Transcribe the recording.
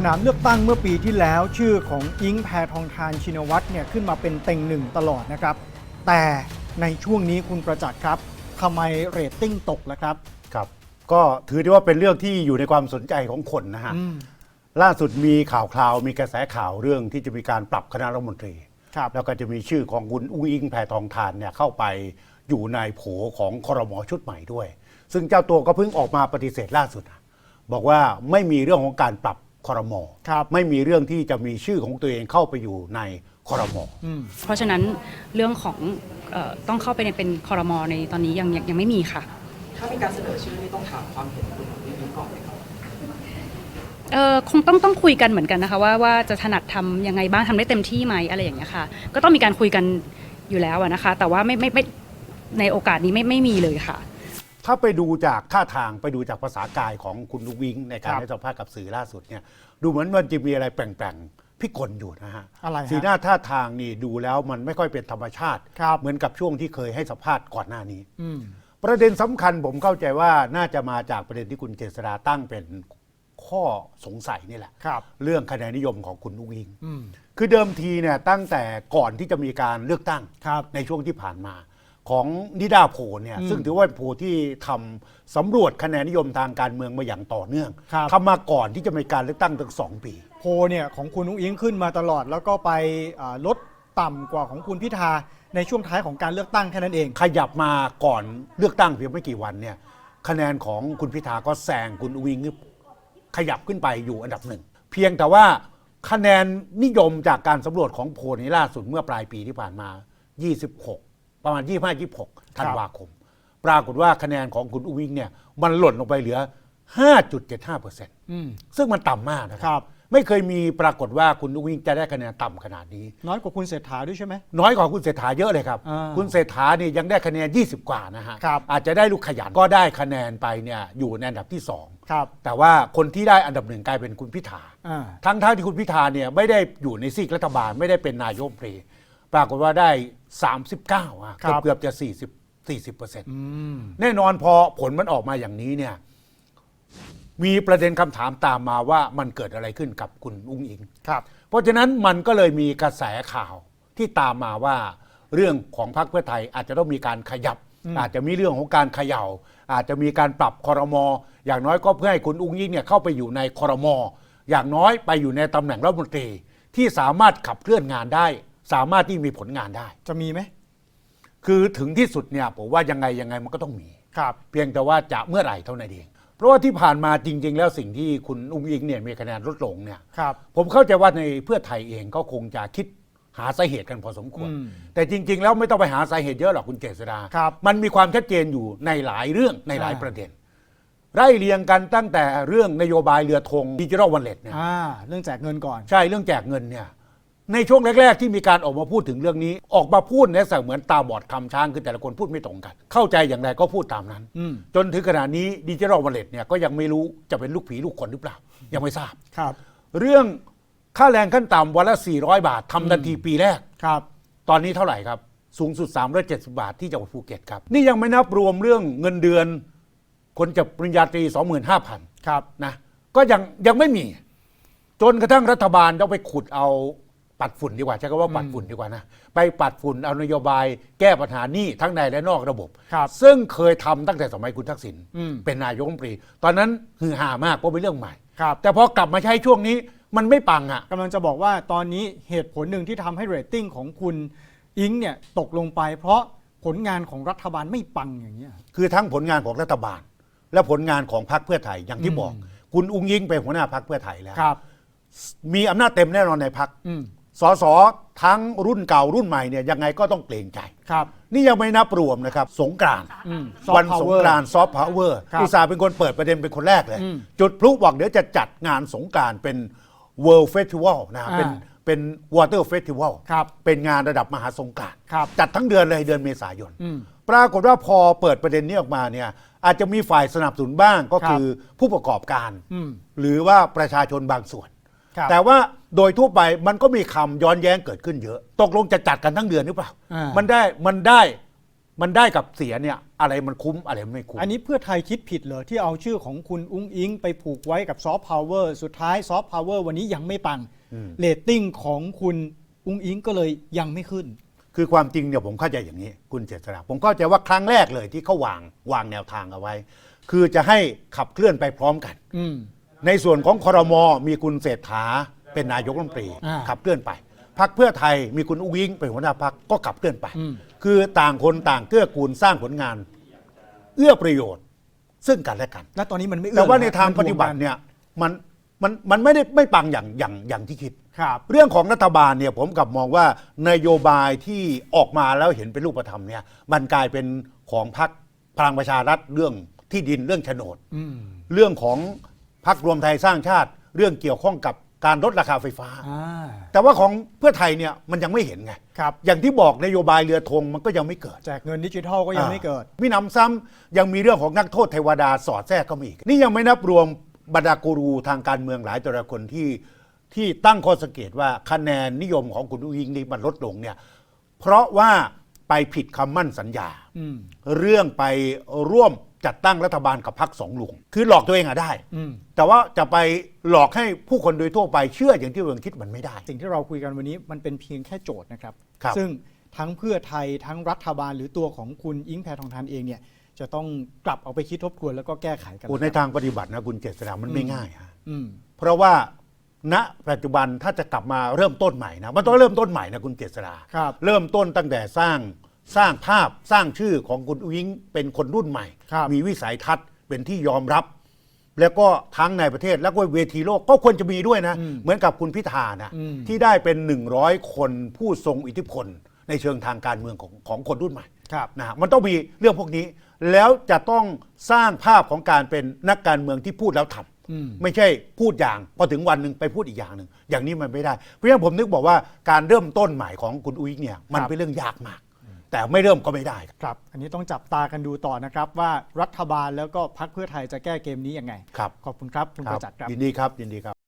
สนามเลือกตั้งเมื่อปีที่แล้ว ชื่อของอิงแพทองทานชินวัตรเนี่ยขึ้นมาเป็นเต็งหนึ่งตลอดนะครับ แต่ในช่วงนี้คุณประจักษ์ครับทำไมเรตติ้งตกล่ะครับ ครับ ก็ถือได้ว่าเป็นเรื่องที่อยู่ในความสนใจของคนนะฮะอืมล่าสุดมีข่าวคราวมีกระแสข่าวเรื่องที่จะมีการปรับคณะรัฐมนตรี ครับแล้วก็จะมีชื่อของคุณอุ้งอิงแพทองทานเนี่ยเข้าไปอยู่ในโผของครมชุดใหม่ด้วย ซึ่งเจ้าตัวก็เพิ่งออกมาปฏิเสธล่าสุดบอกว่าไม่มีเรื่องของการปรับ ครมครับไม่มีเรื่องที่จะมีชื่อของตัวเองเข้าไปอยู่ในครมอืมเพราะฉะนั้นเรื่องของเออต้องเข้าไปในเป็นคอรมอในตอนนี้ยังยังยังไม่มีค่ะ ถ้ามีการเสนอชื่อนี่ต้องถามความเห็นคุณวิวิก่อนไหมครับเออคงต้องต้องคุยกันเหมือนกันนะคะว่าว่าจะถนัดทำยังไงบ้างทำได้เต็มที่ไหมอะไรอย่างเงี้ยค่ะ ก็ต้องมีการคุยกันอยู่แล้วอะนะคะ แต่ว่าไม่ไม่ไม่ในโอกาสนี้ไม่ไม่มีเลยค่ะ ถ้าไปดูจากท่าทางไปดูจากภาษากายของคุณลูกวิงในการครับ ให้สัมภาษณ์กับสื่อล่าสุดเนี่ยดูเหมือนมันจะมีอะไรแปลงๆพิกลอยู่นะฮะอะไรฮะสีหน้าท่าทางนี่ดูแล้วมันไม่ค่อยเป็นธรรมชาติ ครับ เหมือนกับช่วงที่เคยให้สัมภาษณ์ก่อนหน้านี้ อืม ประเด็นสำคัญผมเข้าใจว่าน่าจะมาจากประเด็นที่คุณเจษดาตั้งเป็นข้อสงสัยนี่แหละ ครับ เรื่องคะแนนนิยมของคุณลูกวิง อืม คือเดิมทีเนี่ยตั้งแต่ก่อนที่จะมีการเลือกตั้งครับ ในช่วงที่ผ่านมา ของนิดาโพลเนี่ยอืมซึ่งถือว่าเป็นโพลที่ทำสำรวจคะแนนนิยมทางการเมืองมาอย่างต่อเนื่องครับทำมาก่อนที่จะมีการเลือกตั้งถึงสองปี โพลเนี่ยของคุณนุ้งอิงขึ้นมาตลอด แล้วก็ไปอ่าลดต่ำกว่าของคุณพิธาในช่วงท้ายของการเลือกตั้งแค่นั้นเอง ขยับมาก่อนเลือกตั้งเพียงไม่กี่วันเนี่ยคะแนนของคุณพิธาก็แซงคุณอุ้งอิงขยับขึ้นไปอยู่อันดับหนึ่งเพียงแต่ว่าคะแนนนิยมจากการสำรวจของโพลนี้ล่าสุดเมื่อปลายปีที่ผ่านมา 26 ประมาณ 25-26ธันวาคม ปรากฏว่าคะแนนของคุณอุ้งอิงเนี่ยมันหล่นลงไปเหลือ 5.75%อืมซึ่งมันต่ำมากนะคครัรับ ไม่เคยมีปรากฏว่าคุณอุ้งอิงจะได้คะแนนต่ำขนาดนี้ น้อยกว่าคุณเศรษฐาด้วยใช่ไหมน้อยกว่าคุณเศรษฐาเยอะเลยครับอ่าคุณเศรษฐานี่ยังได้คะแนน 20 กว่านะฮะครับอาจจะได้ลูกขยันก็ได้คะแนนไปเนี่ยอยู่ในอันดับที่ 2ครับแต่ว่าคนที่ได้อันดับหนึ่งกลายเป็นคุณพิธาอ่าทั้งท่าที่คุณพิธาเนี่ยไม่ได้อยู่ในซีกรัฐบาลไม่ได้เป็นนายกรัฐมนตรี ปรากฏว่าได้ 39อะครับ เกือบๆจะ40 40เปอร์เซ็นต์อืม แน่นอนพอผลมันออกมาอย่างนี้เนี่ยมีประเด็นคำถามตามมาว่ามันเกิดอะไรขึ้นกับคุณอุ้งอิง ครับ เพราะฉะนั้นมันก็เลยมีกระแสข่าวที่ตามมาว่าเรื่องของพรรคเพื่อไทยอาจจะต้องมีการขยับ อืม อาจจะมีเรื่องของการเขย่า อาจจะมีการปรับคอรมออย่างน้อยก็เพื่อให้คุณอุ้งยิ่งเนี่ยเข้าไปอยู่ในคอรมออย่างน้อยไปอยู่ในตำแหน่งรัฐมนตรีที่สามารถขับเคลื่อนงานได้ สามารถที่มีผลงานได้ จะมีไหมคือถึงที่สุดเนี่ยผมว่ายังไงยังไงมันก็ต้องมี ครับ เพียงแต่ว่าจะเมื่อไหร่เท่านั้นเอง เพราะว่าที่ผ่านมาจริง ๆ แล้วสิ่งที่คุณอุ้งอิงเนี่ยมีคะแนนลดลงเนี่ย ครับ ผมเข้าใจว่าในเพื่อไทยเองก็คงจะคิดหาสาเหตุกันพอสมควร อืมแต่จริง ๆ แล้วไม่ต้องไปหาสาเหตุเยอะหรอกคุณเจษดา ครับมันมีความชัดเจนอยู่ในหลายเรื่องในหลายอ่า ประเด็น ไล่เรียงกันตั้งแต่เรื่องนโยบายเรือธงดิจิทัลวันเล็ตเนี่ย อ่า เรื่องแจกเงินก่อน ใช่เรื่องแจกเงินเนี่ย ในช่วงแรก ๆ ที่มีการออกมาพูดถึงเรื่องนี้ ออกมาพูดในลักษณะเหมือนตาบอดคำช้างคือแต่ละคนพูดไม่ตรงกัน เข้าใจอย่างไรก็พูดตามนั้น อืม จนถึงขณะนี้ดิจิทัลวันเล็ตเนี่ยก็ยังไม่รู้จะเป็นลูกผีลูกคนหรือเปล่า ยังไม่ทราบ ครับ เรื่องค่าแรงขั้นต่ำวันละ 400 บาททำทันทีปีแรก ครับ ตอนนี้เท่าไหร่ครับ สูงสุด 370 บาทที่จังหวัดภูเก็ตครับ นี่ยังไม่นับรวมเรื่องเงินเดือน คนจบปริญญาตรี 25,000 ครับ นะก็ยังยังไม่มี จนกระทั่งรัฐบาลต้องไปขุดเอา ปัดฝุ่นดีกว่าใช้คำว่าปัดฝุ่นดีกว่านะไปปัดฝุ่นเอานโยบายแก้ปัญหาหนี้ทั้งในและนอกระบบ ครับซึ่งเคยทำตั้งแต่สมัยคุณทักษิณอืม เป็นนายกรัฐมนตรี ตอนนั้นฮือฮามากเพราะเป็นเรื่องใหม่ ครับแต่พอกลับมาใช้ช่วงนี้มันไม่ปังอะ กำลังจะบอกว่าตอนนี้เหตุผลหนึ่งที่ทำให้เรตติ้งของคุณอิงเนี่ยตกลงไป เพราะผลงานของรัฐบาลไม่ปังอย่างเงี้ย คือทั้งผลงานของรัฐบาล และผลงานของพรรคเพื่อไทยอย่างที่อืมบอก คุณอุ้งยิงเป็นหัวหน้าพรรคเพื่อไทยแล้ว ครับ มีอำนาจเต็มแน่นอนในพรรคอืม สสทั้งรุ่นเก่ารุ่นใหม่เนี่ยยังไงก็ต้องเกรงใจ ครับ นี่ยังไม่นับรวมนะครับ สงกรานต์อืมวัน soft สง power กรานต์ซอฟต์พาวเวอร์ครับอุตสาห์เป็นคนเปิดประเด็นเป็นคนแรกเลย อืมจุดพลุบอกเดี๋ยวจะจัดงานสงกรานต์เป็น World Festival นะฮะอ่า เป็นเป็น Water Festival ครับ เป็นงานระดับมหาสงกรานต์ครับ จัดทั้งเดือนเลยเดือนเมษายน อืม ปรากฏว่าพอเปิดประเด็นนี้ออกมาเนี่ยอาจจะมีฝ่ายสนับสนุนบ้างก็ครับ คือผู้ประกอบการ อืม หรือว่าประชาชนบางส่วน ครับ แต่ว่า โดยทั่วไปมันก็มีคำย้อนแย้งเกิดขึ้นเยอะ ตกลงจะจัดกันทั้งเดือนหรือเปล่า อ่ามั มันได้มันได้มันได้กับเสียเนี่ยอะไรมันคุ้มอะไรไม่คุ้ม อันนี้เพื่อไทยคิดผิดเหรอที่เอาชื่อของคุณอุ้งอิง ไปผูกไว้กับซอฟต์พาวเวอร์สุดท้ายซอฟต์พาวเวอร์วันนี้ยังไม่ปังอืม เรตติ้งของคุณอุ้งอิงก็เลยยังไม่ขึ้น คือความจริงเนี่ยผมเข้าใจอย่างนี้ คุณเจษฎาผมเข้าใจว่าครั้งแรกเลยที่เขาวางวางแนวทางเอาไว้ คือจะให้ขับเคลื่อนไปพร้อมกัน อืม ในส่วนของคอรมอมีคุณเศรษฐา เป็นนายกรัฐมนตรีอ่าขับเคลื่อนไปพักเพื่อไทยมีคุณอุ้งอิงเป็นหัวหน้าพักก็ขับเคลื่อนไป อืม คือต่างคนต่างเกื้อกูลสร้างผลงาน เอื้อประโยชน์ ซึ่งกันและกัน และตอนนี้มันไม่เอื้อแต่ว่าะในทางมัปฏิบัติเนี่ยมันมันมันไม่ได้ไม่ปังอย่างอย่างอย่างที่คิด ครับ เรื่องของรัฐบาลเนี่ยผมกลับมองว่านโยบายที่ออกมาแล้วเห็นเป็นรูปธรรมเนี่ยมันกลายเป็นของพรรคพลังประชารัฐเรื่องที่ดินเรื่องโฉนด อืม เรื่องของพรรครวมไทยสร้างชาติ เรื่องเกี่ยวข้องกับ การลดราคาไฟฟ้า อ่าแต่ว่าของเพื่อไทยเนี่ยมันยังไม่เห็นไง ครับ อย่างที่บอกนโยบายเรือธงมันก็ยังไม่เกิด แจกเงินดิจิทัลก็ยังไม่เกิด มิหนำซ้ำยังมีเรื่องของนักโทษเทวดาสอดแทรกเข้ามาอีก นี่ยังไม่นับรวมบรรดากูรูทางการเมืองหลายแต่ละคนที่ที่ตั้งข้อสังเกตว่าคะแนนนิยมของคุณอุ้งอิงนี่มันลดลงเนี่ยเพราะว่าไปผิดคำมั่นสัญญา อืม เรื่องไปร่วม จัดตั้งรัฐบาลกับพรรคสองลุง คือหลอกตัวเองอะได้ อืม แต่ว่าจะไปหลอกให้ผู้คนโดยทั่วไปเชื่ออย่างที่ตัวเองคิดมันไม่ได้ สิ่งที่เราคุยกันวันนี้มันเป็นเพียงแค่โจทย์นะครับ ครับ ซึ่งทั้งเพื่อไทยทั้งรัฐบาลหรือตัวของคุณอิงแพทองทานเองเนี่ยจะต้องกลับเอาไปคิดทบทวนแล้วก็แก้ไขกันโอ้ในทางปฏิบัตินะคุณเจษฎามันไม่ง่ายฮะ อืม เพราะว่าณปัจจุบันถ้าจะกลับมาเริ่มต้นใหม่นะมันต้องเริ่มต้นใหม่นะคุณเจษฎาครับ เริ่มต้นตั้งแต่สร้าง สร้างภาพสร้างชื่อของคุณอุ้งอิงเป็นคนรุ่นใหม่ ครับ มีวิสัยทัศน์เป็นที่ยอมรับ แล้วก็ทั้งในประเทศแล้วก็เวทีโลกก็ควรจะมีด้วยนะ อืมเหมือนกับคุณพิธานะอืม ที่ได้เป็น 100 คนผู้ทรงอิทธิพล ในเชิงทางการเมืองของของคนรุ่นใหม่ ครับ นะฮะมันต้องมีเรื่องพวกนี้ แล้วจะต้องสร้างภาพของการเป็นนักการเมืองที่พูดแล้วทำอืม ไม่ใช่พูดอย่างพอถึงวันหนึ่งไปพูดอีกอย่างหนึ่งอย่างนี้มันไม่ได้ เพราะฉะนั้นผมนึกบอกว่าการเริ่มต้นใหม่ของคุณอุ้ยเนี่ยมันครับเป็นเรื่องยากมาก แต่ไม่เริ่มก็ไม่ได้ครับ อันนี้ต้องจับตากันดูต่อนะครับ ว่ารัฐบาลแล้วก็พรรคเพื่อไทยจะแก้เกมนี้ยังไง ครับ ขอบคุณครับ คุณประจักษ์ครับ ยินดีครับยินดีครับ